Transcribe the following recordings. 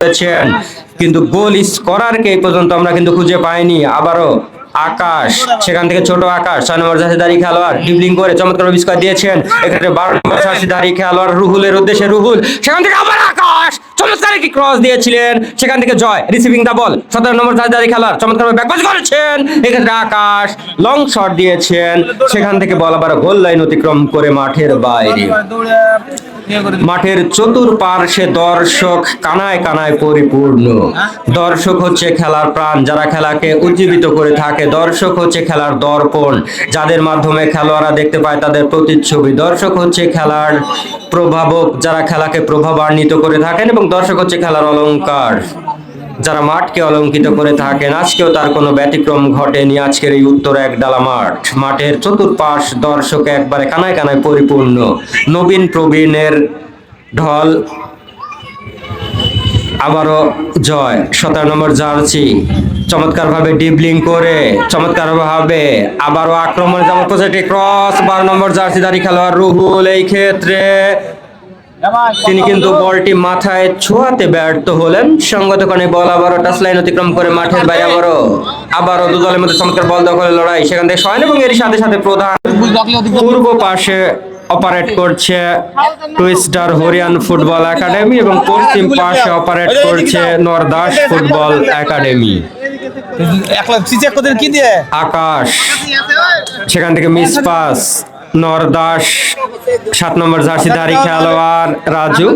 করেছেন কিন্তু গোল স্কোরারকে এই পর্যন্ত আমরা কিন্তু খুঁজে পাইনি। আবারও আকাশ, সেখান থেকে ছোট আকাশ, ছয় নম্বর দাঁড়িয়ে খেলোয়াড় ডিবলিং করে চমৎকার বিস্কার দিয়েছেন। এক্ষেত্রে বারো নম্বর জার্সিদারি খেলোয়াড় রুহুলের উদ্দেশ্যে রুহুল, সেখান থেকে আবার আকাশ চমৎকার ক্রস দিয়েছিলেন। সেখান থেকে জয় রিসিভিং দা বল সতেরো নম্বর জার্সিদারি খেলোয়াড় চমৎকার ব্যাকপাস করেছেন। এক্ষেত্রে আকাশ লং শট দিয়েছেন। সেখান থেকে বল আবার গোল লাইন অতিক্রম করে মাঠের বাইরে। মাঠের চতুর্পার্শ্বে দর্শক কানায় কানায় পরিপূর্ণ। দর্শক হচ্ছে খেলার প্রাণ। যারা খেলাকে উজ্জীবিত করে থাকে, দর্শক হচ্ছে খেলার দর্পণ। যাদের মাধ্যমে খেলোয়াড়রা দেখতে পায় তাদের প্রতিচ্ছবি। দর্শক হচ্ছে খেলার প্রভাবক। যারা খেলাকে প্রভাবান্বিত করে থাকেন এবং দর্শক হচ্ছে খেলার অলংকার। যারা মাঠকে অলঙ্কিত করে থাকেন, আজকেও তার কোনো ব্যতিক্রম ঘটেনি। আজকের এই উত্তর এক ডালা মাঠ। মাঠের চতুর্পাশ দর্শক একবারে কানায় কানায় পরিপূর্ণ। নবীন প্রবীণের ঢল আবারও জয়। সতেরো নম্বর জার্সি। চমৎকার ভাবে ডিবলিং করে চমৎকার ভাবে আবারও আক্রমণ প্রচেষ্টা ক্রস বারো নম্বর জার্সি দাঁড়ি খেলোয়াড় রুহুল। এই ক্ষেত্রে তিনি কিন্তু বলটি মাথায় ছোঁয়াতে ব্যর্থ হলেন। সঙ্গত কারণে বল আবারও টাচ লাইন অতিক্রম করে মাঠের বাইরে আবারও। আবারও দু দলের মধ্যে চমৎকার বল দখলের লড়াই। সেখান থেকে শয়ন এবং এর সাথে সাথে প্রধান পূর্ব পাশে অপারেট করছে টুইস্টার হরিয়ান ফুটবল একাডেমি এবং পশ্চিম পাশে অপারেট করছে নরদাস ফুটবল একাডেমি। আকাশ, সেখান থেকে মিস পাস, নরদাস সাত নম্বর জার্সিধারী খেলোয়াড় রাজু।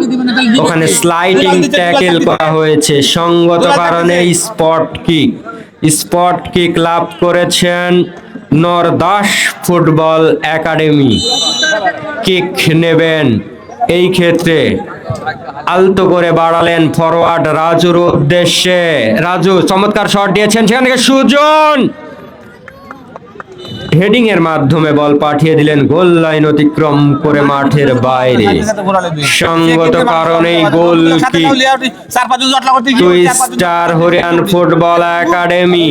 ওখানে স্লাইডিং ট্যাকেল করা হয়েছে। সঙ্গত কারণে স্পট কিক স্পট কিক লাভ করেছেন নরদাস ফুটবল একাডেমি। কিক নেবেন। এই ক্ষেত্রে আলতো করে বাড়ালেন ফরওয়ার্ড রাজুর উদ্দেশ্যে। রাজু, চমৎকার শট দিয়েছেন। সেখান সুজন! হেডিং এর মাধ্যমে বল পাঠিয়ে দিলেন, গোল লাইন অতিক্রম করে মাঠের বাইরে। সঙ্গত কারণেই গোল কি? Twister Hariyan football academy.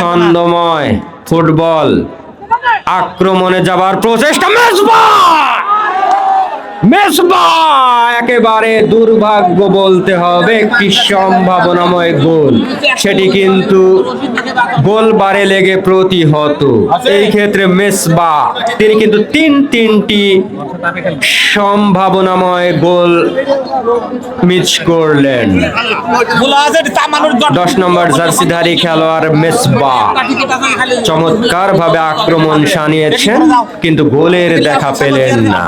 ছন্দময় football. আক্রমণে যাবার প্রচেষ্টা মেজবা একেবারে দুর্ভাগ্য বলতে হবে, একটি সম্ভাবনাময় গোল। সেটি কিন্তু গোল বারে লেগে প্রতিহত। এই ক্ষেত্রে মেসবা তিনি কিন্তু তিন তিনটি সম্ভাবনাময় গোল মিস করলেন। দশ নম্বর জার্সিধারী খেলোয়াড় মেসবা। চমৎকার ভাবে আক্রমণ সানিয়েছেন কিন্তু গোলের দেখা পেলেন না।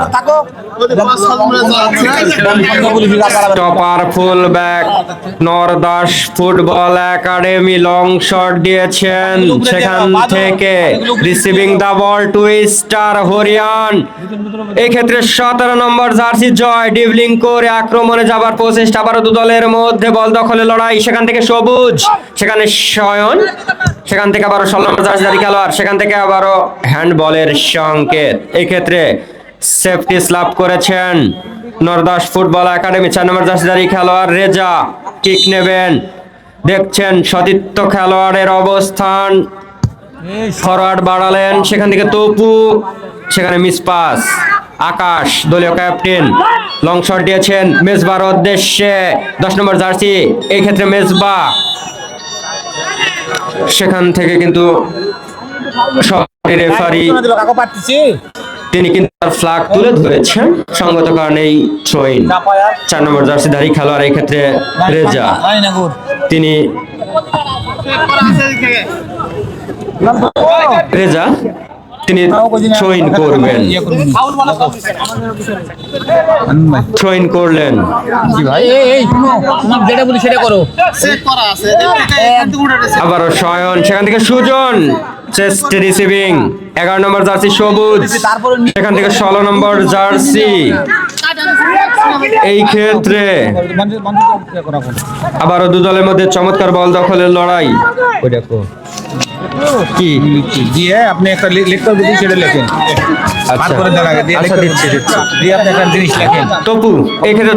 টপার full back নরদাস football academy long shot দিয়েছেন সেখান থেকে receiving the ball to star হরিয়ান। এই ক্ষেত্রে সতেরো নম্বর জার্সি জয় ডিবলিং করে আক্রমণে যাবার প্রচেষ্টা আবারও দু দলের মধ্যে বল দখলে লড়াই। সেখান থেকে সবুজ সেখানে শয়ন সেখান থেকে আবারও ষোলো নম্বর জার্সিধারী খেলোয়াড়। সেখান থেকে আবারও হ্যান্ডবলের সংকেত। এই ক্ষেত্রে সেফটি লাভ করেছেন নরদাস ফুটবল একাডেমি। চার নম্বর জার্সিদারি খেলোয়াড় রেজা কিক নেবেন। দেখছেন সতীর্থ খেলোয়াড়ের অবস্থান। ফরওয়ার্ড বাড়ালেন সেখান থেকে তপু সেখানে মিস পাস আকাশ দলীয় ক্যাপ্টেন লং শট দিয়েছেন মেজবার উদ্দেশ্যে দশ নম্বর জার্সি এই ক্ষেত্রে মেজবা। সেখান থেকে কিন্তু রেফারি কাকো পারতেছি তিনি কিন্তু তার ফ্ল্যাগ তুলে ধরেছেন। সঙ্গত কারণেই থ্রোইন চার নম্বর জার্সিধারী খেলোয়াড় এই ক্ষেত্রে রেজা। তিনি রেজা তিনি থ্রোইন করবেন থ্রোইন করলেন। এই এই শুনো তোমার যেটা বলি সেটা করো। আবারও শয়ন সেখান থেকে সুজন। চেস্ট রিসিভিং এগারো নম্বর জার্সি সবুজ সেখান থেকে ষোলো নম্বর জার্সি। এই ক্ষেত্রে আবারও দু দলের মধ্যে চমৎকার বল দখলের লড়াই। কি? দিয়ে আপনি একটা লিখতে সেটা লেখেন। আচ্ছা। আচ্ছা, তপু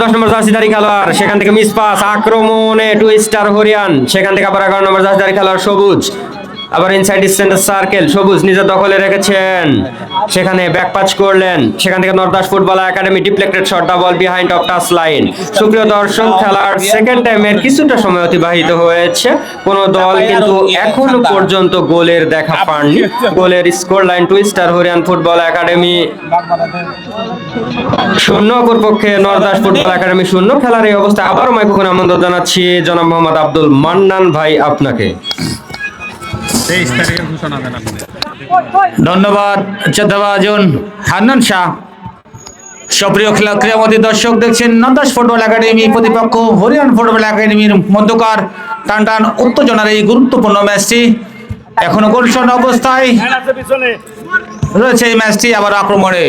দশ নম্বর জার্সিধারী খেলোয়াড় সেখান থেকে মিস পাস আক্রমণে টু স্টার হরিয়ান সেখান থেকে আবার এগারো নম্বর জার্সিধারী খেলোয়াড় সবুজ। আবার ইনসাইড সেন্টার সার্কেল সবুজ নিজের দখলে রেখেছেন। সেখানে ব্যাক পাচ করলেন। সেখান থেকে Nardas football academy deflected shot the ball behind of touch line সুপ্রিয় দর্শক, খেলার সেকেন্ড টাইমের কিছুটা সময় অতিবাহিত হয়েছে। কোন দল কিন্তু এখনও পর্যন্ত গোলের দেখা পাননি। গোলের score line twister Hariyan football academy শূন্য, অপরপক্ষে নরদাস ফুটবল একাডেমি শূন্য। খেলার এই অবস্থায় আবারও মাইক্রোফোন আমন্ত্রণ জানাচ্ছি জনাব মোহাম্মদ আব্দুল মান্নান ভাই আপনাকে। ধন্যবাদ চন্দ্রবাজন হান্নান শাহ। সক্রিয় খেলা ক্রীড়ামতী দর্শক দেখছেন নন্দাস ফুটবল একাডেমি প্রতিপক্ষ হরিয়ান ফুটবল একাডেমির মধ্যকার টান টান উত্তেজনার এই গুরুত্বপূর্ণ ম্যাচটি। এখনও গোলশন অবস্থায় রয়েছে এই ম্যাচটি, আবার আক্রমণে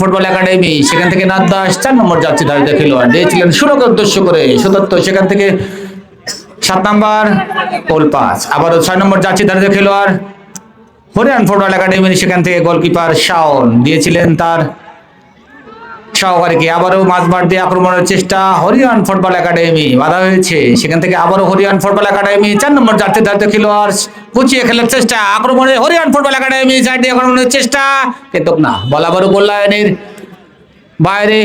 ফুটবল একাডেমি। সেখান থেকে নাদ্দাস চার নম্বর যাচ্ছে ধারিত খেলোয়াড় দিয়েছিলেন সুরকে উদ্দেশ্য করে সুদত্ত। সেখান থেকে সাত নাম্বার গোল পাস আবারও ছয় নম্বর যাচ্ছে ধারিত খেলোয়াড়। হরিয়ান ফুটবল একাডেমির সেখান থেকে গোলকিপার শাওন দিয়েছিলেন তার সহকারীকে। আবারও মাঝমাঠ দিয়ে আক্রমণের চেষ্টা হরিয়ান ফুটবল একাডেমি। বাধা হয়েছে। সেখান থেকে আবারও হরিয়ান ফুটবল একাডেমি। চার নম্বর জাতীয় দায়িত্ব খেলোয়াড় গুছিয়ে খেলার চেষ্টা। আক্রমণে হরিয়ান ফুটবল একাডেমি সাইড দিয়ে আক্রমণের চেষ্টা। কিন্তু না, বল আবারও গোল লাইনের বাইরে।